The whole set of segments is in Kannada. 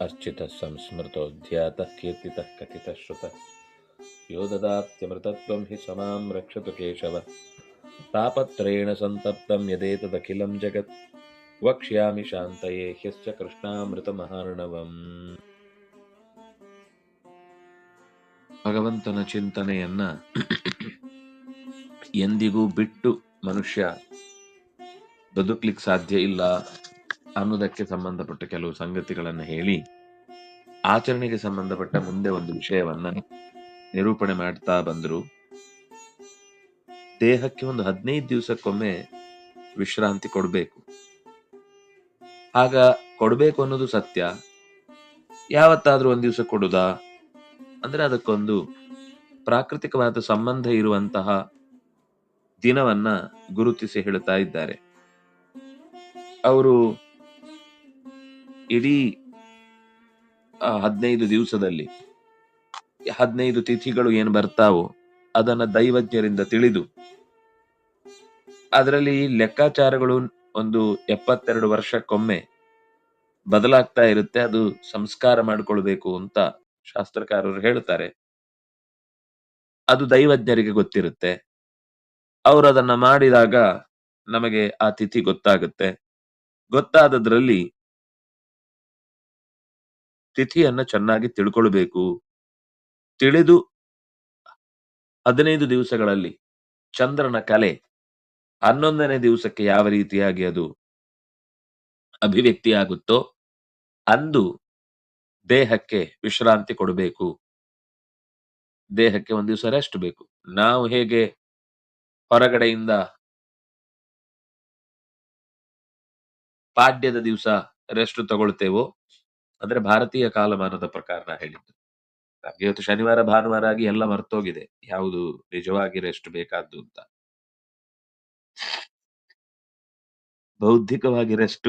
ಅರ್ಚಿತ ಸಂಸ್ಮೃತೋ ಧ್ಯಾತ ಕೀರ್ತಿತ ಕಥಿತ ಶ್ರುತ ಯೋ ದದಾತ್ಯಮೃತತ್ವ ಹಿ ಸಮಾಂ ರಕ್ಷತು ಕೇಶವ ತಾಪತ್ರೇಣ ಸಂತಪ್ತಂ ಯದೇತದಖಿಲಂ ಜಗತ್ ವಕ್ಷ್ಯಾಮಿ ಶಾಂತಯೇ ಹ್ಯಶ್ಚ ಕೃಷ್ಣಾಮೃತ ಮಹಾರ್ಣವಂ ಭಗವಂತನ ಚಿಂತನೆಯನ್ನ ಎಂದಿಗೂ ಬಿಟ್ಟು ಮನುಷ್ಯ ಬದುಕ್ಲಿಕ್ಕೆ ಸಾಧ್ಯ ಇಲ್ಲ ಅನ್ನೋದಕ್ಕೆ ಸಂಬಂಧಪಟ್ಟ ಕೆಲವು ಸಂಗತಿಗಳನ್ನು ಹೇಳಿ ಆಚರಣೆಗೆ ಸಂಬಂಧಪಟ್ಟ ಮುಂದೆ ಒಂದು ವಿಷಯವನ್ನ ನಿರೂಪಣೆ ಮಾಡ್ತಾ ಬಂದರು. ದೇಹಕ್ಕೆ ಒಂದು ಹದಿನೈದು ದಿವಸಕ್ಕೊಮ್ಮೆ ವಿಶ್ರಾಂತಿ ಕೊಡಬೇಕು. ಆಗ ಕೊಡಬೇಕು ಅನ್ನೋದು ಸತ್ಯ. ಯಾವತ್ತಾದ್ರೂ ಒಂದು ದಿವಸ ಕೊಡುದಾ? ಅಂದ್ರೆ ಅದಕ್ಕೊಂದು ಪ್ರಾಕೃತಿಕವಾದ ಸಂಬಂಧ ಇರುವಂತಹ ದಿನವನ್ನ ಗುರುತಿಸಿ ಹೇಳುತ್ತಾ ಇದ್ದಾರೆ. ಅವರು ಇಡೀ ಹದಿನೈದು ದಿವಸದಲ್ಲಿ ಹದಿನೈದು ತಿಥಿಗಳು ಏನು ಬರ್ತಾವೋ ಅದನ್ನ ದೈವಜ್ಞರಿಂದ ತಿಳಿದು, ಅದರಲ್ಲಿ ಲೆಕ್ಕಾಚಾರಗಳು ಒಂದು ಎಪ್ಪತ್ತೆರಡು ವರ್ಷಕ್ಕೊಮ್ಮೆ ಬದಲಾಗ್ತಾ ಇರುತ್ತೆ, ಅದು ಸಂಸ್ಕಾರ ಮಾಡಿಕೊಳ್ಬೇಕು ಅಂತ ಶಾಸ್ತ್ರಕಾರರು ಹೇಳ್ತಾರೆ. ಅದು ದೈವಜ್ಞರಿಗೆ ಗೊತ್ತಿರುತ್ತೆ. ಅವರು ಅದನ್ನ ಮಾಡಿದಾಗ ನಮಗೆ ಆ ತಿಥಿ ಗೊತ್ತಾಗುತ್ತೆ. ಗೊತ್ತಾದದ್ರಲ್ಲಿ ತಿಥಿಯನ್ನ ಚೆನ್ನಾಗಿ ತಿಳ್ಕೊಳ್ಬೇಕು. ತಿಳಿದು ಹದಿನೈದು ದಿವಸಗಳಲ್ಲಿ ಚಂದ್ರನ ಕಲೆ ಹನ್ನೊಂದನೇ ದಿವಸಕ್ಕೆ ಯಾವ ರೀತಿಯಾಗಿ ಅದು ಅಭಿವ್ಯಕ್ತಿ ಆಗುತ್ತೋ ಅಂದು ದೇಹಕ್ಕೆ ವಿಶ್ರಾಂತಿ ಕೊಡಬೇಕು. ದೇಹಕ್ಕೆ ಒಂದು ದಿವಸ ರೆಸ್ಟ್ ಬೇಕು. ನಾವು ಹೇಗೆ ಹೊರಗಡೆಯಿಂದ ಪಾಡ್ಯದ ದಿವಸ ರೆಸ್ಟ್ ತಗೊಳ್ತೇವೋ? ಅಂದ್ರೆ ಭಾರತೀಯ ಕಾಲಮಾನದ ಪ್ರಕಾರ ನಾ ಹೇಳಿದ್ದು. ನಮ್ಗೆ ಇವತ್ತು ಶನಿವಾರ, ಭಾನುವಾರ ಆಗಿ ಎಲ್ಲ ಮರ್ತೋಗಿದೆ. ಯಾವುದು ನಿಜವಾಗಿ ರೆಸ್ಟ್ ಬೇಕಾದ್ದು ಅಂತ. ಬೌದ್ಧಿಕವಾಗಿ ರೆಸ್ಟ್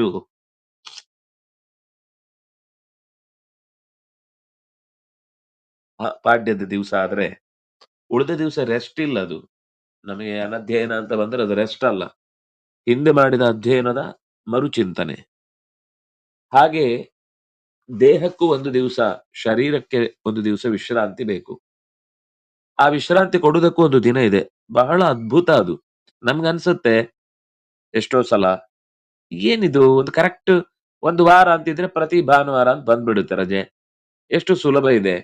ಪಾಡ್ಯದ ದಿವಸ ಆದ್ರೆ ಉಳಿದ ದಿವಸ ರೆಸ್ಟ್ ಇಲ್ಲ ಅದು. ನಮಗೆ ಅನಧ್ಯಯನ ಅಂತ ಬಂದ್ರೆ ಅದು ರೆಸ್ಟ್ ಅಲ್ಲ. ಹಿಂದೆ ಮಾಡಿದ ಅಧ್ಯಯನದ ಮರುಚಿಂತನೆ. ಹಾಗೆ ದೇಹಕ್ಕೂ ಒಂದು ದಿವಸ, ಶರೀರಕ್ಕೆ ಒಂದು ದಿವಸ ವಿಶ್ರಾಂತಿ ಬೇಕು. ಆ ವಿಶ್ರಾಂತಿ ಕೊಡುವುದಕ್ಕೂ ಒಂದು ದಿನ ಇದೆ. ಬಹಳ ಅದ್ಭುತ ಅದು. ನಮ್ಗನ್ಸುತ್ತೆ ಎಷ್ಟೋ ಸಲ, ಏನಿದು? ಒಂದು ಕರೆಕ್ಟ್ ಒಂದು ವಾರ ಅಂತಿದ್ರೆ ಪ್ರತಿ ಭಾನುವಾರ ಅಂತ ಬಂದ್ಬಿಡುತ್ತೆ ರಜೆ. ಎಷ್ಟು ಸುಲಭ ಇದೆ.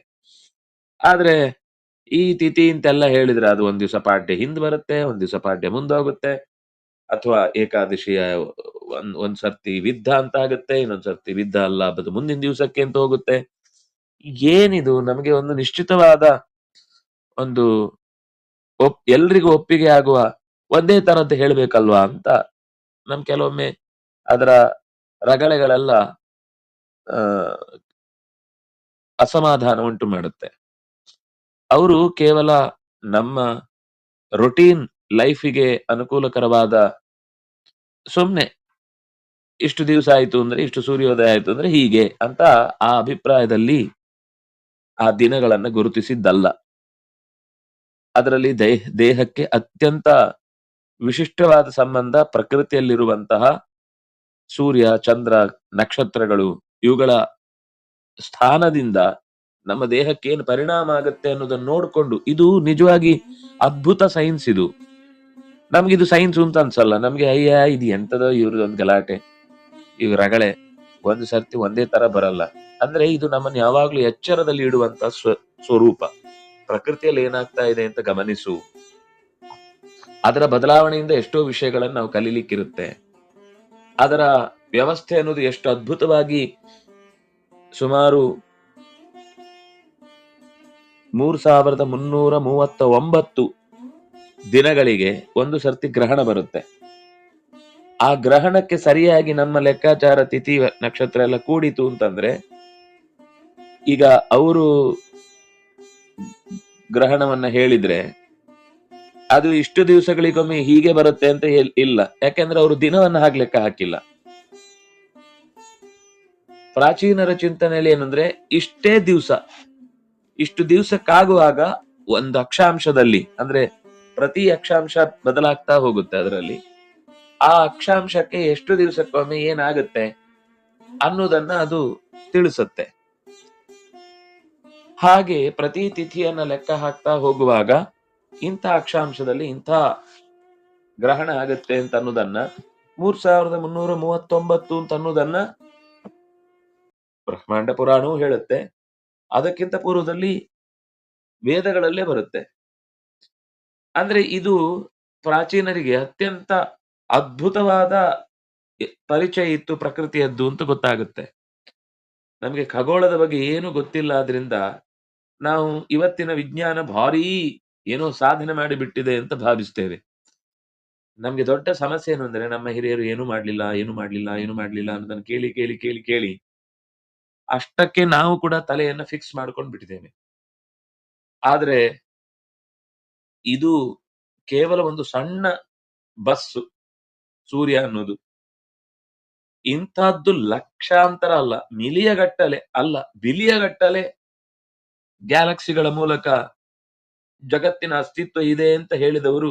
ಆದ್ರೆ ಈ ತಿಥಿ ಅಂತೆಲ್ಲ ಹೇಳಿದ್ರೆ ಅದು ಒಂದ್ ದಿವಸ ಪಾಡ್ಯ ಹಿಂದ್ ಬರುತ್ತೆ, ಒಂದ್ ದಿವಸ ಪಾಡ್ಯ ಮುಂದೋಗುತ್ತೆ ಅಥವಾ ಏಕಾದಶಿಯ ಒಂದ್ ಒಂದ್ ಸರ್ತಿ ವಿದ್ಧ ಅಂತ ಆಗುತ್ತೆ, ಇನ್ನೊಂದ್ ಸರ್ತಿ ವಿದ್ಧ ಅಲ್ಲ, ಅದು ಮುಂದಿನ ದಿವಸಕ್ಕೆ ಅಂತ ಹೋಗುತ್ತೆ. ಏನಿದು? ನಮಗೆ ಒಂದು ನಿಶ್ಚಿತವಾದ ಒಂದು ಒಪ್, ಎಲ್ರಿಗೂ ಒಪ್ಪಿಗೆ ಆಗುವ ಒಂದೇ ತರದ್ದು ಹೇಳ್ಬೇಕಲ್ವಾ ಅಂತ ನಮ್ ಕೆಲವೊಮ್ಮೆ ಅದರ ರಗಳೆಗಳೆಲ್ಲ ಅಸಮಾಧಾನ ಉಂಟು ಮಾಡುತ್ತೆ. ಅವರು ಕೇವಲ ನಮ್ಮ ರೊಟೀನ್ ಲೈಫಿಗೆ ಅನುಕೂಲಕರವಾದ ಸುಮ್ನೆ ಇಷ್ಟು ದಿವಸ ಆಯ್ತು ಅಂದ್ರೆ ಇಷ್ಟು ಸೂರ್ಯೋದಯ ಆಯ್ತು ಅಂದ್ರೆ ಹೀಗೆ ಅಂತ ಆ ಅಭಿಪ್ರಾಯದಲ್ಲಿ ಆ ದಿನಗಳನ್ನ ಗುರುತಿಸಿದ್ದಲ್ಲ. ಅದರಲ್ಲಿ ದೇಹ, ದೇಹಕ್ಕೆ ಅತ್ಯಂತ ವಿಶಿಷ್ಟವಾದ ಸಂಬಂಧ ಪ್ರಕೃತಿಯಲ್ಲಿರುವಂತಹ ಸೂರ್ಯ, ಚಂದ್ರ, ನಕ್ಷತ್ರಗಳು ಇವುಗಳ ಸ್ಥಾನದಿಂದ ನಮ್ಮ ದೇಹಕ್ಕೆ ಏನು ಪರಿಣಾಮ ಆಗುತ್ತೆ ಅನ್ನೋದನ್ನ ನೋಡ್ಕೊಂಡು, ಇದು ನಿಜವಾಗಿ ಅದ್ಭುತ ಸೈನ್ಸ್ ಇದು. ನಮ್ಗೆ ಇದು ಸೈನ್ಸ್ ಅಂತ ಅನ್ಸಲ್ಲ, ನಮ್ಗೆ ಅಯ್ಯ, ಇದು ಎಂತದೋ ಒಂದು ಗಲಾಟೆ. ಇವ್ ರಗಳೆ, ಒಂದು ಸರ್ತಿ ಒಂದೇ ತರ ಬರಲ್ಲ. ಅಂದ್ರೆ ಇದು ನಮ್ಮನ್ನು ಯಾವಾಗ್ಲೂ ಎಚ್ಚರದಲ್ಲಿ ಇಡುವಂತ ಸ್ವ, ಸ್ವರೂಪ. ಪ್ರಕೃತಿಯಲ್ಲಿ ಏನಾಗ್ತಾ ಇದೆ ಅಂತ ಗಮನಿಸು. ಅದರ ಬದಲಾವಣೆಯಿಂದ ಎಷ್ಟೋ ವಿಷಯಗಳನ್ನು ನಾವು ಕಲೀಲಿಕ್ಕಿರುತ್ತೆ. ಅದರ ವ್ಯವಸ್ಥೆ ಅನ್ನೋದು ಎಷ್ಟು ಅದ್ಭುತವಾಗಿ ಸುಮಾರು ಮೂರ್ ಸಾವಿರದ ಮುನ್ನೂರ ಮೂವತ್ತ ಒಂಬತ್ತು ದಿನಗಳಿಗೆ ಒಂದು ಸರ್ತಿ ಗ್ರಹಣ ಬರುತ್ತೆ. ಆ ಗ್ರಹಣಕ್ಕೆ ಸರಿಯಾಗಿ ನಮ್ಮ ಲೆಕ್ಕಾಚಾರ, ತಿಥಿ, ನಕ್ಷತ್ರ ಎಲ್ಲ ಕೂಡಿತು ಅಂತಂದ್ರೆ, ಈಗ ಅವರು ಗ್ರಹಣವನ್ನ ಹೇಳಿದ್ರೆ, ಅದು ಇಷ್ಟು ದಿವಸಗಳಿಗೊಮ್ಮೆ ಹೀಗೆ ಬರುತ್ತೆ ಅಂತ ಇಲ್ಲ. ಯಾಕೆಂದ್ರೆ ಅವರು ದಿನವನ್ನ ಹಾಗೆ ಲೆಕ್ಕ ಹಾಕಿಲ್ಲ. ಪ್ರಾಚೀನರ ಚಿಂತನೆಯಲ್ಲಿ ಏನಂದ್ರೆ, ಇಷ್ಟೇ ದಿವಸ ಇಷ್ಟು ದಿವಸಕ್ಕಾಗುವಾಗ ಒಂದು ಅಕ್ಷಾಂಶದಲ್ಲಿ, ಅಂದ್ರೆ ಪ್ರತಿ ಅಕ್ಷಾಂಶ ಬದಲಾಗ್ತಾ ಹೋಗುತ್ತೆ ಅದರಲ್ಲಿ. ಆ ಅಕ್ಷಾಂಶಕ್ಕೆ ಎಷ್ಟು ದಿವಸಕ್ಕೊಮ್ಮೆ ಏನಾಗುತ್ತೆ ಅನ್ನೋದನ್ನ ಅದು ತಿಳಿಸುತ್ತೆ. ಹಾಗೆ ಪ್ರತಿ ತಿಥಿಯನ್ನ ಲೆಕ್ಕ ಹಾಕ್ತಾ ಹೋಗುವಾಗ ಇಂಥ ಅಕ್ಷಾಂಶದಲ್ಲಿ ಇಂಥ ಗ್ರಹಣ ಆಗುತ್ತೆ ಅಂತ ಅನ್ನೋದನ್ನ, ಮೂರ್ ಸಾವಿರದ ಮುನ್ನೂರ ಮೂವತ್ತೊಂಬತ್ತು ಅಂತ ಅನ್ನೋದನ್ನ ಬ್ರಹ್ಮಾಂಡ ಪುರಾಣವೂ ಹೇಳುತ್ತೆ. ಅದಕ್ಕಿಂತ ಪೂರ್ವದಲ್ಲಿ ವೇದಗಳಲ್ಲೇ ಬರುತ್ತೆ. ಅಂದ್ರೆ ಇದು ಪ್ರಾಚೀನರಿಗೆ ಅತ್ಯಂತ ಅದ್ಭುತವಾದ ಪರಿಚಯ ಇತ್ತು ಪ್ರಕೃತಿಯದ್ದು ಅಂತ ಗೊತ್ತಾಗುತ್ತೆ. ನಮಗೆ ಖಗೋಳದ ಬಗ್ಗೆ ಏನು ಗೊತ್ತಿಲ್ಲ ಆದ್ರಿಂದ ನಾವು ಇವತ್ತಿನ ವಿಜ್ಞಾನ ಭಾರೀ ಏನೋ ಸಾಧನೆ ಮಾಡಿ ಬಿಟ್ಟಿದೆ ಅಂತ ಭಾವಿಸ್ತೇವೆ. ನಮ್ಗೆ ದೊಡ್ಡ ಸಮಸ್ಯೆ ಏನು ಅಂದ್ರೆ ನಮ್ಮ ಹಿರಿಯರು ಏನು ಮಾಡ್ಲಿಲ್ಲ ಏನು ಮಾಡ್ಲಿಲ್ಲ ಏನು ಮಾಡ್ಲಿಲ್ಲ ಅನ್ನೋದನ್ನ ಕೇಳಿ ಕೇಳಿ ಕೇಳಿ ಕೇಳಿ ಅಷ್ಟಕ್ಕೆ ನಾವು ಕೂಡ ತಲೆಯನ್ನ ಫಿಕ್ಸ್ ಮಾಡ್ಕೊಂಡು ಬಿಟ್ಟಿದ್ದೇವೆ ಆದ್ರೆ ಇದು ಕೇವಲ ಒಂದು ಸಣ್ಣ ಬಸ್ಸು ಸೂರ್ಯ ಅನ್ನೋದು. ಇಂಥದ್ದು ಲಕ್ಷಾಂತರ ಅಲ್ಲ ಮಿಲಿಯ ಗಟ್ಟಲೆ ಅಲ್ಲ ಬಿಲಿಯ ಗಟ್ಟಲೆ ಗ್ಯಾಲಕ್ಸಿಗಳ ಮೂಲಕ ಜಗತ್ತಿನ ಅಸ್ತಿತ್ವ ಇದೆ ಅಂತ ಹೇಳಿದವರು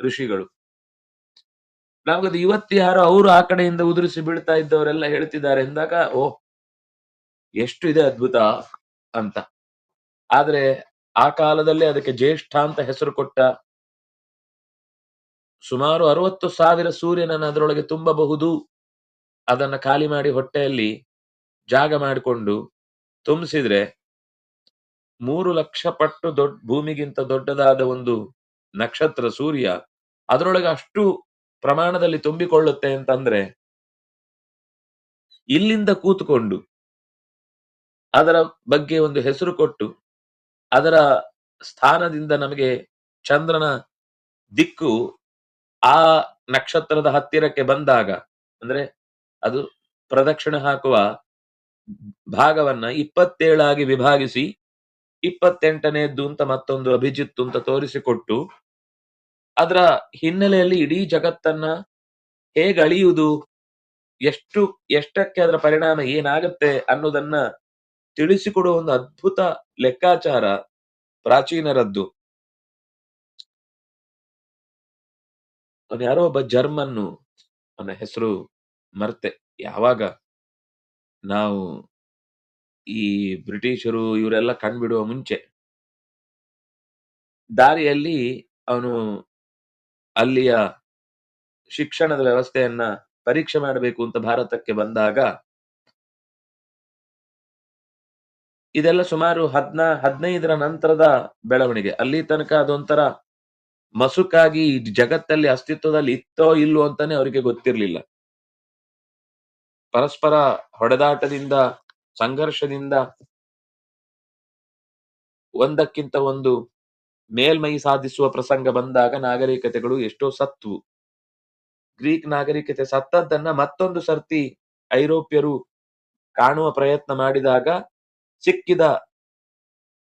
ಋಷಿಗಳು. ನಮಗದು ಇವತ್ತು ಯಾರು ಅವರು ಆ ಕಡೆಯಿಂದ ಉದುರಿಸಿ ಬೀಳ್ತಾ ಇದ್ದವರೆಲ್ಲ ಹೇಳ್ತಿದ್ದಾರೆ, ಎಂದಾಗ ಓ ಎಷ್ಟು ಇದೆ ಅದ್ಭುತ ಅಂತ. ಆದ್ರೆ ಆ ಕಾಲದಲ್ಲಿ ಅದಕ್ಕೆ ಜ್ಯೇಷ್ಠ ಅಂತ ಹೆಸರು ಕೊಟ್ಟ ಸುಮಾರು ಅರವತ್ತು ಸಾವಿರ ಸೂರ್ಯನನ್ನು ಅದರೊಳಗೆ ತುಂಬಬಹುದು. ಅದನ್ನ ಖಾಲಿ ಮಾಡಿ ಹೊಟ್ಟೆಯಲ್ಲಿ ಜಾಗ ಮಾಡಿಕೊಂಡು ತುಂಬಿಸಿದ್ರೆ ಮೂರು ಲಕ್ಷ ಪಟ್ಟು ದೊಡ್ಡ ಭೂಮಿಗಿಂತ ದೊಡ್ಡದಾದ ಒಂದು ನಕ್ಷತ್ರ ಸೂರ್ಯ ಅದರೊಳಗೆ ಅಷ್ಟು ಪ್ರಮಾಣದಲ್ಲಿ ತುಂಬಿಕೊಳ್ಳುತ್ತೆ ಅಂತಂದ್ರೆ ಇಲ್ಲಿಂದ ಕೂತ್ಕೊಂಡು ಅದರ ಬಗ್ಗೆ ಒಂದು ಹೆಸರು ಕೊಟ್ಟು ಅದರ ಸ್ಥಾನದಿಂದ ನಮಗೆ ಚಂದ್ರನ ದಿಕ್ಕು ಆ ನಕ್ಷತ್ರದ ಹತ್ತಿರಕ್ಕೆ ಬಂದಾಗ, ಅಂದ್ರೆ ಅದು ಪ್ರದಕ್ಷಿಣೆ ಹಾಕುವ ಭಾಗವನ್ನ ಇಪ್ಪತ್ತೇಳಾಗಿ ವಿಭಾಗಿಸಿ ಇಪ್ಪತ್ತೆಂಟನೇದ್ದು ಅಂತ ಮತ್ತೊಂದು ಅಭಿಜಿತ್ತು ಅಂತ ತೋರಿಸಿಕೊಟ್ಟು ಅದರ ಹಿನ್ನೆಲೆಯಲ್ಲಿ ಇಡೀ ಜಗತ್ತನ್ನ ಹೇಗೆ ಅಳಿಯುವುದು, ಎಷ್ಟು, ಎಷ್ಟಕ್ಕೆ ಅದರ ಪರಿಣಾಮ ಏನಾಗುತ್ತೆ ಅನ್ನೋದನ್ನ ತಿಳಿಸಿಕೊಡುವ ಒಂದು ಅದ್ಭುತ ಲೆಕ್ಕಾಚಾರ ಪ್ರಾಚೀನರದ್ದು. ಅವನು ಯಾರೋ ಒಬ್ಬ ಜರ್ಮನ್ನು, ಅವನ ಹೆಸರು ಮರ್ತೆ. ಯಾವಾಗ? ನಾವು ಈ ಬ್ರಿಟಿಷರು ಇವರೆಲ್ಲ ಕಂಡುಬಿಡುವ ಮುಂಚೆ. ದಾರಿಯಲ್ಲಿ ಅವನು ಅಲ್ಲಿಯ ಶಿಕ್ಷಣದ ವ್ಯವಸ್ಥೆಯನ್ನ ಪರೀಕ್ಷೆ ಮಾಡಬೇಕು ಅಂತ ಭಾರತಕ್ಕೆ ಬಂದಾಗ ಇದೆಲ್ಲ ಸುಮಾರು ಹದ್ನಾ, ಹದಿನೈದರ ನಂತರದ ಬೆಳವಣಿಗೆ. ಅಲ್ಲಿ ತನಕ ಅದೊಂಥರ ಮಸುಕಾಗಿ ಈ ಜಗತ್ತಲ್ಲಿ ಅಸ್ತಿತ್ವದಲ್ಲಿ ಇತ್ತೋ ಇಲ್ಲೋ ಅಂತಾನೆ ಅವರಿಗೆ ಗೊತ್ತಿರ್ಲಿಲ್ಲ. ಪರಸ್ಪರ ಹೊಡೆದಾಟದಿಂದ, ಸಂಘರ್ಷದಿಂದ ಒಂದಕ್ಕಿಂತ ಒಂದು ಮೇಲ್ಮೈ ಸಾಧಿಸುವ ಪ್ರಸಂಗ ಬಂದಾಗ ನಾಗರಿಕತೆಗಳು ಎಷ್ಟೋ ಸತ್ವು. ಗ್ರೀಕ್ ನಾಗರಿಕತೆ ಸತ್ತದ್ದನ್ನ ಮತ್ತೊಂದು ಸರ್ತಿ ಐರೋಪ್ಯರು ಕಾಣುವ ಪ್ರಯತ್ನ ಮಾಡಿದಾಗ ಸಿಕ್ಕಿದ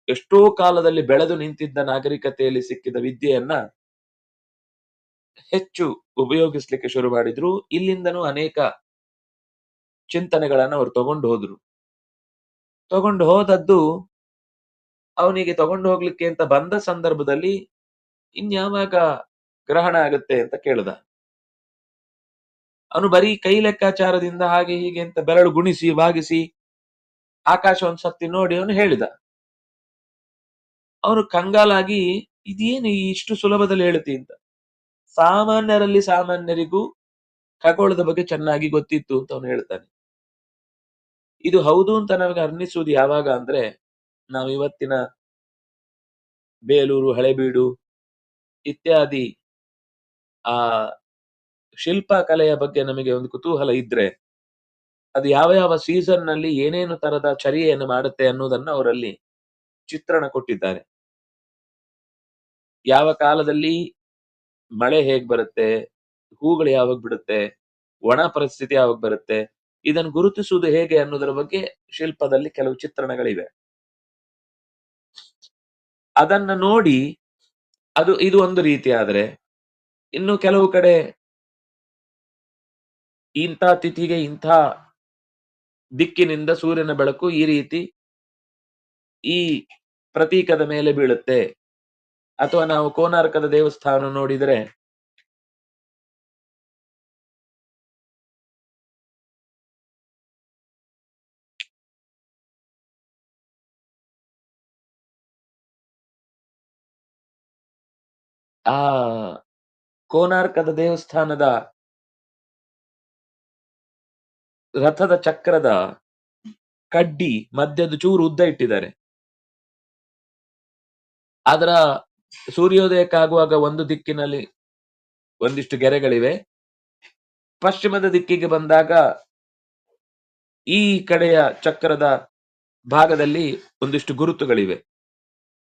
ಎಷ್ಟೋ ಕಾಲದಲ್ಲಿ ಬೆಳೆದು ನಿಂತಿದ್ದ ನಾಗರಿಕತೆಯಲ್ಲಿ ಸಿಕ್ಕಿದ ವಿದ್ಯೆಯನ್ನ ಹೆಚ್ಚು ಉಪಯೋಗಿಸ್ಲಿಕ್ಕೆ ಶುರು ಮಾಡಿದ್ರು. ಇಲ್ಲಿಂದನೂ ಅನೇಕ ಚಿಂತನೆಗಳನ್ನ ಅವ್ರು ತಗೊಂಡು ಹೋದ್ರು. ತಗೊಂಡು ಹೋದದ್ದು ಅವನಿಗೆ ತಗೊಂಡು ಹೋಗ್ಲಿಕ್ಕೆ ಅಂತ ಬಂದ ಸಂದರ್ಭದಲ್ಲಿ ಇನ್ಯಾವಾಗ ಗ್ರಹಣ ಆಗುತ್ತೆ ಅಂತ ಕೇಳ್ದ. ಅವನು ಬರೀ ಕೈ ಲೆಕ್ಕಾಚಾರದಿಂದ ಹಾಗೆ ಹೀಗೆ ಅಂತ ಬೆರಳು ಗುಣಿಸಿ ಭಾಗಿಸಿ ಆಕಾಶ ಒಂದ್ ಸತಿ ನೋಡಿ ಅವನು ಹೇಳಿದ. ಅವನು ಕಂಗಾಲಾಗಿ, ಇದೇನು ಇಷ್ಟು ಸುಲಭದಲ್ಲಿ ಹೇಳುತ್ತೆ ಅಂತ. ಸಾಮಾನ್ಯರಲ್ಲಿ ಸಾಮಾನ್ಯರಿಗೂ ಖಗೋಳದ ಬಗ್ಗೆ ಚೆನ್ನಾಗಿ ಗೊತ್ತಿತ್ತು ಅಂತ ಅವನು ಹೇಳ್ತಾನೆ ಇದು ಹೌದು ಅಂತ ನಮಗೆ ಅನ್ನಿಸುವುದು ಯಾವಾಗ ಅಂದ್ರೆ, ನಾವು ಇವತ್ತಿನ ಬೇಲೂರು, ಹಳೆಬೀಡು ಇತ್ಯಾದಿ ಆ ಶಿಲ್ಪ ಕಲೆಯ ಬಗ್ಗೆ ನಮಗೆ ಒಂದು ಕುತೂಹಲ ಇದ್ರೆ ಅದು ಯಾವ ಯಾವ ಸೀಸನ್ನಲ್ಲಿ ಏನೇನು ತರದ ಚರ್ಯೆಯನ್ನು ಮಾಡುತ್ತೆ ಅನ್ನೋದನ್ನ ಅವರಲ್ಲಿ ಚಿತ್ರಣ ಕೊಟ್ಟಿದ್ದಾರೆ. ಯಾವ ಕಾಲದಲ್ಲಿ ಮಳೆ ಹೇಗ್ ಬರುತ್ತೆ, ಹೂಗಳು ಯಾವಾಗ ಬಿಡುತ್ತೆ, ಒಣ ಪರಿಸ್ಥಿತಿ ಯಾವಾಗ ಬರುತ್ತೆ ಇದನ್ನು ಗುರುತಿಸುವುದು ಹೇಗೆ ಅನ್ನೋದರ ಬಗ್ಗೆ ಶಿಲ್ಪದಲ್ಲಿ ಕೆಲವು ಚಿತ್ರಣಗಳಿವೆ. ಅದನ್ನ ನೋಡಿ ಅದು, ಇದು ಒಂದು ರೀತಿ ಆದ್ರೆ ಇನ್ನು ಕೆಲವು ಕಡೆ ಇಂಥ ತಿಥಿಗೆ ಇಂಥ ದಿಕ್ಕಿನಿಂದ ಸೂರ್ಯನ ಬೆಳಕು ಈ ರೀತಿ ಈ ಪ್ರತೀಕದ ಮೇಲೆ ಬೀಳುತ್ತೆ. ಅಥವಾ ನಾವು ಕೋನಾರ್ಕದ ದೇವಸ್ಥಾನ ನೋಡಿದರೆ ಆ ಕೋನಾರ್ಕದ ದೇವಸ್ಥಾನದ ರಥದ ಚಕ್ರದ ಕಡ್ಡಿ ಮಧ್ಯದ ಚೂರು ಉದ್ದ ಇಟ್ಟಿದ್ದಾರೆ. ಅದರ ಸೂರ್ಯೋದಯಕ್ಕಾಗುವಾಗ ಒಂದು ದಿಕ್ಕಿನಲ್ಲಿ ಒಂದಿಷ್ಟು ಗೆರೆಗಳಿವೆ. ಪಶ್ಚಿಮದ ದಿಕ್ಕಿಗೆ ಬಂದಾಗ ಈ ಕಡೆಯ ಚಕ್ರದ ಭಾಗದಲ್ಲಿ ಒಂದಿಷ್ಟು ಗುರುತುಗಳಿವೆ.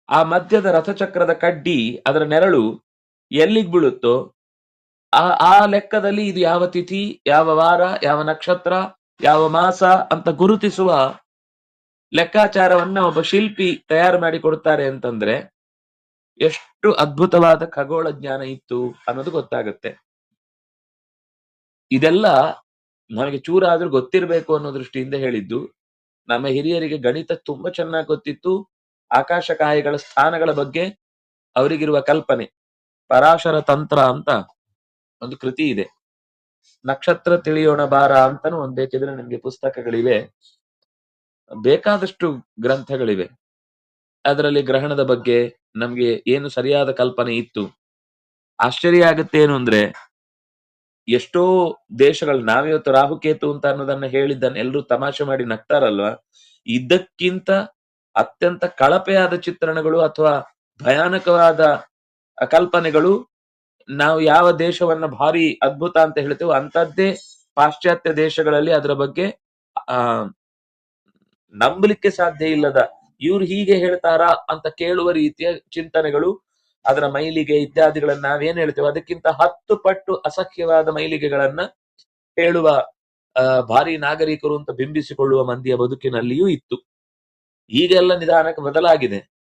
ಆ ಮಧ್ಯದ ರಥಚಕ್ರದ ಕಡ್ಡಿ, ಅದರ ನೆರಳು ಎಲ್ಲಿಗೆ ಬೀಳುತ್ತೋ ಆ ಆ ಲೆಕ್ಕದಲ್ಲಿ ಇದು ಯಾವ ತಿಥಿ, ಯಾವ ವಾರ, ಯಾವ ನಕ್ಷತ್ರ, ಯಾವ ಮಾಸ ಅಂತ ಗುರುತಿಸುವ ಲೆಕ್ಕಾಚಾರವನ್ನ ಒಬ್ಬ ಶಿಲ್ಪಿ ತಯಾರು ಮಾಡಿ ಕೊಡ್ತಾರೆ ಅಂತಂದ್ರೆ ಎಷ್ಟು ಅದ್ಭುತವಾದ ಖಗೋಳ ಜ್ಞಾನ ಇತ್ತು ಅನ್ನೋದು ಗೊತ್ತಾಗುತ್ತೆ. ಇದೆಲ್ಲ ನಮಗೆ ಚೂರಾದ್ರೂ ಗೊತ್ತಿರಬೇಕು ಅನ್ನೋ ದೃಷ್ಟಿಯಿಂದ ಹೇಳಿದ್ದು. ನಮ್ಮ ಹಿರಿಯರಿಗೆ ಗಣಿತ ತುಂಬಾ ಚೆನ್ನಾಗಿ ಗೊತ್ತಿತ್ತು. ಆಕಾಶಕಾಯಿಗಳ ಸ್ಥಾನಗಳ ಬಗ್ಗೆ ಅವರಿಗಿರುವ ಕಲ್ಪನೆ. ಪರಾಶರ ತಂತ್ರ ಅಂತ. ಒಂದು ಕೃತಿ ಇದೆ. ನಕ್ಷತ್ರ ತಿಳಿಯೋಣ ಬಾರ ಅಂತಾನು ಒಂದ್ ಬೇಕಿದ್ರೆ ನಿಮ್ಗೆ ಪುಸ್ತಕಗಳಿವೆ. ಬೇಕಾದಷ್ಟು ಗ್ರಂಥಗಳಿವೆ. ಅದರಲ್ಲಿ ಗ್ರಹಣದ ಬಗ್ಗೆ ನಮ್ಗೆ ಏನು ಸರಿಯಾದ ಕಲ್ಪನೆ ಇತ್ತು? ಆಶ್ಚರ್ಯ ಆಗುತ್ತೆ ಏನು ಅಂದ್ರೆ, ಎಷ್ಟೋ ದೇಶಗಳು ನಾವಿವತ್ತು ರಾಹುಕೇತು ಅಂತ ಅನ್ನೋದನ್ನ ಹೇಳಿದ್ದನ್ನ ಎಲ್ಲರೂ ತಮಾಷೆ ಮಾಡಿ ನಗ್ತಾರಲ್ವಾ? ಇದಕ್ಕಿಂತ ಅತ್ಯಂತ ಕಳಪೆಯಾದ ಚಿತ್ರಣಗಳು ಅಥವಾ ಭಯಾನಕವಾದ ಕಲ್ಪನೆಗಳು ನಾವು ಯಾವ ದೇಶವನ್ನ ಭಾರಿ ಅದ್ಭುತ ಅಂತ ಹೇಳ್ತೇವೋ ಅಂತದ್ದೇ ಪಾಶ್ಚಾತ್ಯ ದೇಶಗಳಲ್ಲಿ ಅದರ ಬಗ್ಗೆ, ಆ, ನಂಬಲಿಕ್ಕೆ ಸಾಧ್ಯ ಇಲ್ಲದ ಇವ್ರು ಹೀಗೆ ಹೇಳ್ತಾರಾ ಅಂತ ಕೇಳುವ ರೀತಿಯ ಚಿಂತನೆಗಳು ಅದರ ಮೈಲಿಗೆ ಇತ್ಯಾದಿಗಳನ್ನ ನಾವೇನ್ ಹೇಳ್ತೇವೆ ಅದಕ್ಕಿಂತ ಹತ್ತು ಪಟ್ಟು ಅಸಖ್ಯವಾದ ಮೈಲಿಗೆಗಳನ್ನ ಹೇಳುವ ಭಾರಿ ನಾಗರಿಕರು ಅಂತ ಬಿಂಬಿಸಿಕೊಳ್ಳುವ ಮಂದಿಯ ಬದುಕಿನಲ್ಲಿಯೂ ಇತ್ತು. ಈಗೆಲ್ಲ ನಿಧಾನಕ್ಕೆ ಬದಲಾಗಿದೆ.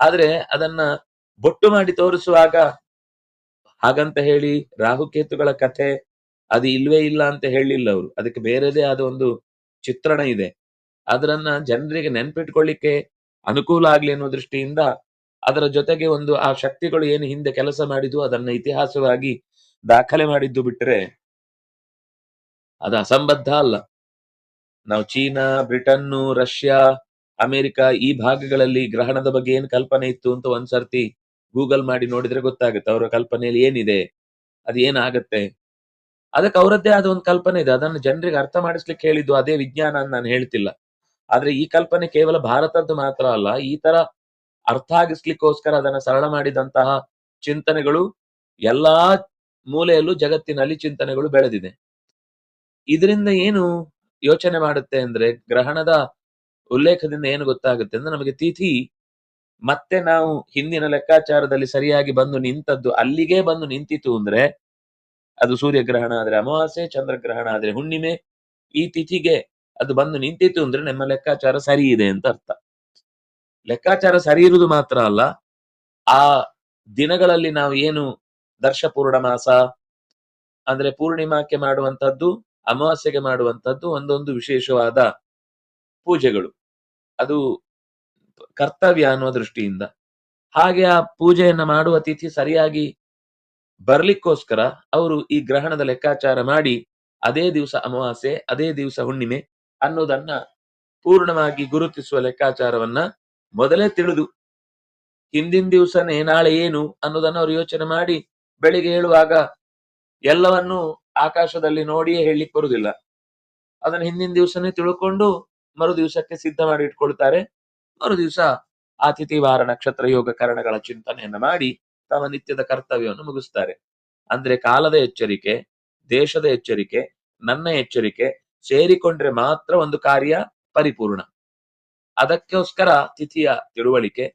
ಆದ್ರೆ ಅದನ್ನ ಬೊಟ್ಟು ಮಾಡಿ ತೋರಿಸುವಾಗ ಹಾಗಂತ ಹೇಳಿ ರಾಹುಕೇತುಗಳ ಕಥೆ ಅದು ಇಲ್ವೇ ಇಲ್ಲ ಅಂತ ಹೇಳಿಲ್ಲ ಅವರು. ಅದಕ್ಕೆ ಬೇರೆದೇ ಆದ ಒಂದು ಚಿತ್ರಣ ಇದೆ. ಅದರನ್ನ ಜನರಿಗೆ ನೆನ್ಪಿಟ್ಕೊಳ್ಳಿಕ್ಕೆ ಅನುಕೂಲ ಆಗ್ಲಿ ಅನ್ನೋ ದೃಷ್ಟಿಯಿಂದ ಅದರ ಜೊತೆಗೆ ಒಂದು ಆ ಶಕ್ತಿಗಳು ಏನು ಹಿಂದೆ ಕೆಲಸ ಮಾಡಿದ್ವು ಅದನ್ನ ಇತಿಹಾಸವಾಗಿ ದಾಖಲೆ ಮಾಡಿದ್ದು ಬಿಟ್ರೆ ಅದು ಅಸಂಬದ್ಧ ಅಲ್ಲ. ನಾವು ಚೀನಾ, ಬ್ರಿಟನ್ನು, ರಷ್ಯಾ, ಅಮೆರಿಕ ಈ ಭಾಗಗಳಲ್ಲಿ ಗ್ರಹಣದ ಬಗ್ಗೆ ಏನ್ ಕಲ್ಪನೆ ಇತ್ತು ಅಂತ ಒಂದ್ಸರ್ತಿ ಗೂಗಲ್ ಮಾಡಿ ನೋಡಿದ್ರೆ ಗೊತ್ತಾಗುತ್ತೆ. ಅವರ ಕಲ್ಪನೆಯಲ್ಲಿ ಏನಿದೆ? ಅದು ಏನಾಗತ್ತೆ? ಅದಕ್ಕೆ ಅವರದ್ದೇ ಆದ ಒಂದು ಕಲ್ಪನೆ ಇದೆ. ಅದನ್ನು ಜನರಿಗೆ ಅರ್ಥ ಮಾಡಿಸ್ಲಿಕ್ಕೆ ಹೇಳಿದ್ದು ಅದೇ ವಿಜ್ಞಾನ ಅಂತ ನಾನು ಹೇಳ್ತಿಲ್ಲ. ಆದ್ರೆ ಈ ಕಲ್ಪನೆ ಕೇವಲ ಭಾರತದ್ದು ಮಾತ್ರ ಅಲ್ಲ, ಈ ತರ ಅರ್ಥ ಆಗಿಸ್ಲಿಕ್ಕೋಸ್ಕರ ಅದನ್ನ ಸರಳ ಮಾಡಿದಂತಹ ಚಿಂತನೆಗಳು ಎಲ್ಲಾ ಮೂಲೆಯಲ್ಲೂ ಜಗತ್ತಿನಲ್ಲಿ ಚಿಂತನೆಗಳು ಬೆಳೆದಿದೆ. ಇದರಿಂದ ಏನು ಯೋಚನೆ ಮಾಡುತ್ತೆ ಅಂದ್ರೆ ಗ್ರಹಣದ ಉಲ್ಲೇಖದಿಂದ ಏನು ಗೊತ್ತಾಗುತ್ತೆ ಅಂದ್ರೆ ನಮಗೆ ತಿಥಿ ಮತ್ತೆ ನಾವು ಹಿಂದಿನ ಲೆಕ್ಕಾಚಾರದಲ್ಲಿ ಸರಿಯಾಗಿ ಬಂದು ನಿಂತದ್ದು ಅಲ್ಲಿಗೆ ಬಂದು ನಿಂತಿತು ಅಂದ್ರೆ ಅದು ಸೂರ್ಯಗ್ರಹಣ ಆದ್ರೆ ಅಮಾವಾಸ್ಯೆ, ಚಂದ್ರಗ್ರಹಣ ಆದ್ರೆ ಹುಣ್ಣಿಮೆ, ಈ ತಿಥಿಗೆ ಅದು ಬಂದು ನಿಂತಿತ್ತು ಅಂದ್ರೆ ನಮ್ಮ ಲೆಕ್ಕಾಚಾರ ಸರಿ ಇದೆ ಅಂತ ಅರ್ಥ. ಲೆಕ್ಕಾಚಾರ ಸರಿ ಇರುವುದು ಮಾತ್ರ ಅಲ್ಲ, ಆ ದಿನಗಳಲ್ಲಿ ನಾವು ಏನು ದರ್ಶ ಪೂರ್ಣಮಾಸ, ಅಂದ್ರೆ ಪೂರ್ಣಿಮಾಕ್ಕೆ ಮಾಡುವಂತದ್ದು ಅಮಾವಾಸ್ಯೆಗೆ ಮಾಡುವಂತದ್ದು ಒಂದೊಂದು ವಿಶೇಷವಾದ ಪೂಜೆಗಳು. ಅದು ಕರ್ತವ್ಯ ಅನ್ನೋ ದೃಷ್ಟಿಯಿಂದ. ಹಾಗೆ ಆ ಪೂಜೆಯನ್ನ ಮಾಡುವ ತಿಥಿ ಸರಿಯಾಗಿ ಬರ್ಲಿಕ್ಕೋಸ್ಕರ ಅವರು ಈ ಗ್ರಹಣದ ಲೆಕ್ಕಾಚಾರ ಮಾಡಿ, ಅದೇ ದಿವಸ ಅಮಾವಾಸ್ಯೆ, ಅದೇ ದಿವಸ ಹುಣ್ಣಿಮೆ ಅನ್ನೋದನ್ನ ಪೂರ್ಣವಾಗಿ ಗುರುತಿಸುವ ಲೆಕ್ಕಾಚಾರವನ್ನ ಮೊದಲೇ ತಿಳಿದು, ಹಿಂದಿನ ದಿವಸನೇ ನಾಳೆ ಏನು ಅನ್ನೋದನ್ನ ಅವರು ಯೋಚನೆ ಮಾಡಿ ಬೆಳಿಗ್ಗೆ ಹೇಳುವಾಗ ಎಲ್ಲವನ್ನೂ ಆಕಾಶದಲ್ಲಿ ನೋಡಿಯೇ ಹೇಳಲಿಕ್ಕೆ ಬರುವುದಿಲ್ಲ ಅದನ್ನ ಹಿಂದಿನ ದಿವಸನೇ ತಿಳ್ಕೊಂಡು ಮರು ದಿವಸಕ್ಕೆ ಸಿದ್ಧ ಮಾಡಿ ಇಟ್ಕೊಳ್ತಾರೆ. ಮರು ದಿವಸ ಆ ತಿಥಿ ವಾರ ನಕ್ಷತ್ರ ಯೋಗ ಕರಣಗಳ ಚಿಂತನೆಯನ್ನ ಮಾಡಿ ತಮ್ಮ ನಿತ್ಯದ ಕರ್ತವ್ಯವನ್ನು ಮುಗಿಸ್ತಾರೆ. ಅಂದ್ರೆ ಕಾಲದ ಎಚ್ಚರಿಕೆ, ದೇಶದ ಎಚ್ಚರಿಕೆ, ನನ್ನ ಎಚ್ಚರಿಕೆ ಸೇರಿಕೊಂಡ್ರೆ ಮಾತ್ರ ಒಂದು ಕಾರ್ಯ ಪರಿಪೂರ್ಣ. ಅದಕ್ಕೋಸ್ಕರ ತಿಥಿಯ ತಿಳುವಳಿಕೆ,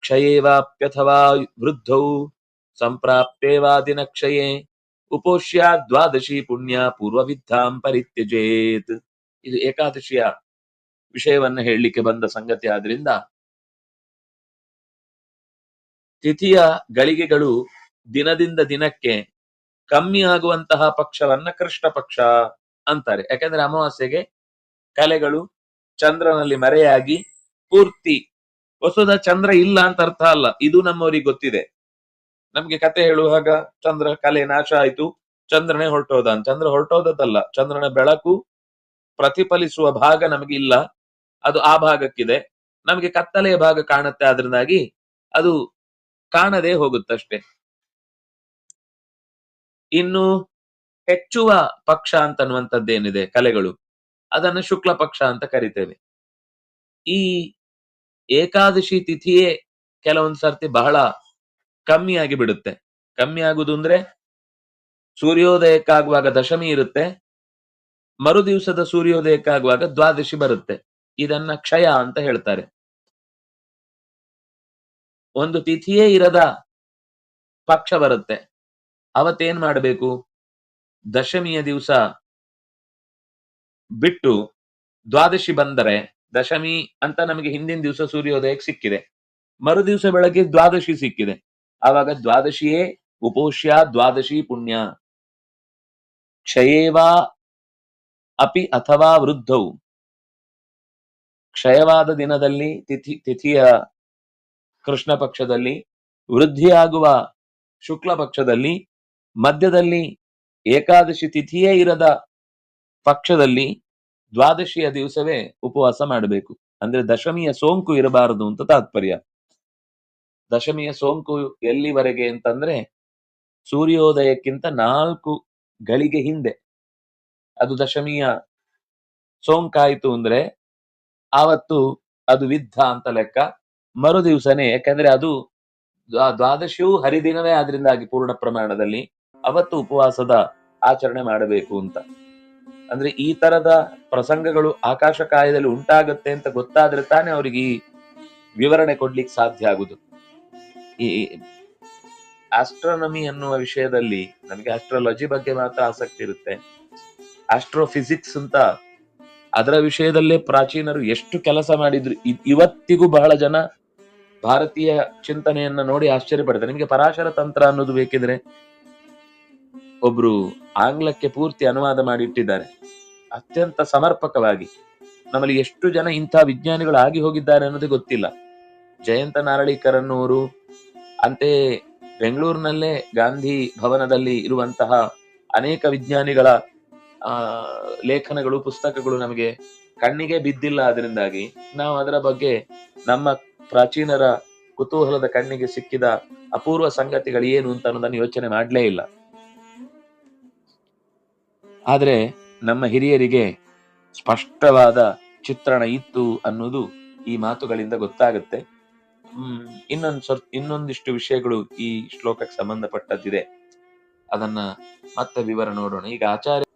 ಕ್ಷಯೇವಾಪ್ಯಥವಾ ವೃದ್ಧೌ, ಸಂಪ್ರಾಪ್ತೇವಾ ದಿನಕ್ಷಯೇ ಉಪೋಷ್ಯ ದ್ವಾದಶಿ ಪುಣ್ಯ ಪೂರ್ವವಿದ್ಧಾಂ ಪರಿತ್ಯಜೇತ್. ಇದು ಏಕಾದಶಿಯ ವಿಷಯವನ್ನ ಹೇಳಲಿಕ್ಕೆ ಬಂದ ಸಂಗತಿ ಆದ್ರಿಂದ ತಿಥಿಯ ಗಳಿಗೆಗಳು ದಿನದಿಂದ ದಿನಕ್ಕೆ ಕಮ್ಮಿ ಆಗುವಂತಹ ಪಕ್ಷವನ್ನ ಕೃಷ್ಣ ಪಕ್ಷ ಅಂತಾರೆ. ಯಾಕಂದ್ರೆ ಅಮಾವಾಸ್ಯೆಗೆ ಕಲೆಗಳು ಚಂದ್ರನಲ್ಲಿ ಮರೆಯಾಗಿ ಪೂರ್ತಿ ಹೊಸದ ಚಂದ್ರ ಇಲ್ಲ ಅಂತ ಅರ್ಥ ಅಲ್ಲ. ಇದು ನಮ್ಮವರಿಗೆ ಗೊತ್ತಿದೆ. ನಮ್ಗೆ ಕತೆ ಹೇಳುವಾಗ ಚಂದ್ರ ಕಲೆ ನಾಶ ಆಯ್ತು, ಚಂದ್ರನೇ ಹೊರಟೋದ. ಚಂದ್ರ ಹೊರಟೋದದ್ದಲ್ಲ. ಚಂದ್ರನ ಬೆಳಕು ಪ್ರತಿಫಲಿಸುವ ಭಾಗ ನಮಗೆ ಇಲ್ಲ ಅದು ಆ ಭಾಗಕ್ಕಿದೆ. ನಮಗೆ ಕತ್ತಲೆಯ ಭಾಗ ಕಾಣುತ್ತೆ ಅದರಿಂದಾಗಿ ಅದು ಕಾಣದೆ ಹೋಗುತ್ತಷ್ಟೆ. ಇನ್ನು ಹೆಚ್ಚುವ ಪಕ್ಷ ಅಂತನ್ನುವಂಥದ್ದೇನಿದೆ ಕಲೆಗಳು, ಅದನ್ನು ಶುಕ್ಲ ಪಕ್ಷ ಅಂತ ಕರಿತೇವೆ. ಈ ಏಕಾದಶಿ ತಿಥಿಯೇ ಕೆಲವೊಂದು ಸರ್ತಿ ಬಹಳ ಕಮ್ಮಿ ಆಗಿ ಬಿಡುತ್ತೆ. ಕಮ್ಮಿ ಆಗುದು ಅಂದ್ರೆ ಸೂರ್ಯೋದಯಕ್ಕಾಗುವಾಗ ದಶಮಿ ಇರುತ್ತೆ ಮರು ದಿವಸದ ಸೂರ್ಯೋದಯಕ್ಕಾಗುವಾಗ ದ್ವಾದಶಿ ಬರುತ್ತೆ. ಇದನ್ನ ಕ್ಷಯ ಅಂತ ಹೇಳ್ತಾರೆ. ಒಂದು ತಿಥಿಯೇ ಇರದ ಪಕ್ಷ ಬರುತ್ತೆ. ಅವತ್ತೇನ್ ಮಾಡಬೇಕು? ದಶಮಿಯ ದಿವಸ ಬಿಟ್ಟು ದ್ವಾದಶಿ ಬಂದರೆ, ದಶಮಿ ಅಂತ ನಮಗೆ ಹಿಂದಿನ ದಿವಸ ಸೂರ್ಯೋದಯಕ್ಕೆ ಸಿಕ್ಕಿದೆ. ಮರು ದಿವಸ ಬೆಳಗ್ಗೆ ದ್ವಾದಶಿ ಸಿಕ್ಕಿದೆ. ಆವಾಗ ದ್ವಾದಶಿಯೇ ಉಪೋಷ್ಯ, ದ್ವಾದಶಿ ಪುಣ್ಯ. ಕ್ಷಯೇವಾ ಅಪಿ ಅಥವಾ ವೃದ್ಧೌ. ಕ್ಷಯವಾದ ದಿನದಲ್ಲಿ ತಿಥಿ, ತಿಥಿಯ ಕೃಷ್ಣ ಪಕ್ಷದಲ್ಲಿ, ವೃದ್ಧಿಯಾಗುವ ಶುಕ್ಲ ಪಕ್ಷದಲ್ಲಿ, ಮಧ್ಯದಲ್ಲಿ ಏಕಾದಶಿ ತಿಥಿಯೇ ಇರದ ಪಕ್ಷದಲ್ಲಿ ದ್ವಾದಶಿಯ ದಿವಸವೇ ಉಪವಾಸ ಮಾಡಬೇಕು. ಅಂದ್ರೆ ದಶಮಿಯ ಸೋಂಕು ಇರಬಾರದು ಅಂತ ತಾತ್ಪರ್ಯ. ದಶಮಿಯ ಸೋಂಕು ಎಲ್ಲಿವರೆಗೆ ಅಂತಂದ್ರೆ ಸೂರ್ಯೋದಯಕ್ಕಿಂತ ನಾಲ್ಕು ಗಳಿಗೆ ಹಿಂದೆ. ಅದು ದಶಮಿಯ ಸೋಂಕಾಯಿತು ಅಂದ್ರೆ ಆವತ್ತು ಅದು ವಿದ್ಧ ಅಂತ ಲೆಕ್ಕ. ಮರು ದಿವಸನೇ ಯಾಕಂದ್ರೆ ಅದು ದ್ವಾದಶಿಯೂ ಹರಿದಿನವೇ ಆದ್ರಿಂದಾಗಿ ಪೂರ್ಣ ಪ್ರಮಾಣದಲ್ಲಿ ಅವತ್ತು ಉಪವಾಸದ ಆಚರಣೆ ಮಾಡಬೇಕು ಅಂತ. ಅಂದ್ರೆ ಈ ತರದ ಪ್ರಸಂಗಗಳು ಆಕಾಶ ಕಾಯದಲ್ಲಿ ಉಂಟಾಗತ್ತೆ ಅಂತ ಗೊತ್ತಾದ್ರೆ ತಾನೇ ಅವರಿಗೆ ಈ ವಿವರಣೆ ಕೊಡ್ಲಿಕ್ಕೆ ಸಾಧ್ಯ ಆಗುದು. ಈ ಆಸ್ಟ್ರಾನಮಿ ಅನ್ನುವ ವಿಷಯದಲ್ಲಿ ನಮಗೆ ಆಸ್ಟ್ರಾಲಜಿ ಬಗ್ಗೆ ಮಾತ್ರ ಆಸಕ್ತಿ ಇರುತ್ತೆ. ಆಸ್ಟ್ರೋಫಿಸಿಕ್ಸ್ ಅಂತ ಅದರ ವಿಷಯದಲ್ಲೇ ಪ್ರಾಚೀನರು ಎಷ್ಟು ಕೆಲಸ ಮಾಡಿದ್ರು. ಇವತ್ತಿಗೂ ಬಹಳ ಜನ ಭಾರತೀಯ ಚಿಂತನೆಯನ್ನ ನೋಡಿ ಆಶ್ಚರ್ಯ ಪಡ್ತಾರೆ. ನಿಮಗೆ ಪರಾಶರ ತಂತ್ರ ಅನ್ನೋದು ಬೇಕಿದ್ರೆ ಒಬ್ರು ಆಂಗ್ಲಕ್ಕೆ ಪೂರ್ತಿ ಅನುವಾದ ಮಾಡಿ ಇಟ್ಟಿದ್ದಾರೆ ಅತ್ಯಂತ ಸಮರ್ಪಕವಾಗಿ. ನಮ್ಮಲ್ಲಿ ಎಷ್ಟು ಜನ ಇಂಥ ವಿಜ್ಞಾನಿಗಳು ಆಗಿ ಹೋಗಿದ್ದಾರೆ ಅನ್ನೋದೇ ಗೊತ್ತಿಲ್ಲ. ಜಯಂತ ನಾರಳೀಕರ್ ಅನ್ನೋರು ಅಂತೆಯೇ ಬೆಂಗಳೂರಿನಲ್ಲೇ ಗಾಂಧಿ ಭವನದಲ್ಲಿ ಇರುವಂತಹ ಅನೇಕ ವಿಜ್ಞಾನಿಗಳ ಆ, ಲೇಖನಗಳು, ಪುಸ್ತಕಗಳು ನಮಗೆ ಕಣ್ಣಿಗೆ ಬಿದ್ದಿಲ್ಲ ಅದರಿಂದಾಗಿ ನಾವು ಅದರ ಬಗ್ಗೆ ನಮ್ಮ ಪ್ರಾಚೀನರ ಕುತೂಹಲದ ಕಣ್ಣಿಗೆ ಸಿಕ್ಕಿದ ಅಪೂರ್ವ ಸಂಗತಿಗಳು ಏನು ಅಂತ ಅನ್ನೋದನ್ನು ಯೋಚನೆ ಮಾಡಲೇ ಇಲ್ಲ. ಆದ್ರೆ ನಮ್ಮ ಹಿರಿಯರಿಗೆ ಸ್ಪಷ್ಟವಾದ ಚಿತ್ರಣ ಇತ್ತು ಅನ್ನೋದು ಈ ಮಾತುಗಳಿಂದ ಗೊತ್ತಾಗುತ್ತೆ. ಹ್ಮ್, ಇನ್ನೊಂದ್ ಸ್ವಲ್ಪ ಇನ್ನೊಂದಿಷ್ಟು ವಿಷಯಗಳು ಈ ಶ್ಲೋಕಕ್ಕೆ ಸಂಬಂಧಪಟ್ಟದ್ದಿದೆ. ಅದನ್ನ ಮತ್ತೆ ವಿವರ ನೋಡೋಣ. ಈಗ ಆಚಾರ್ಯ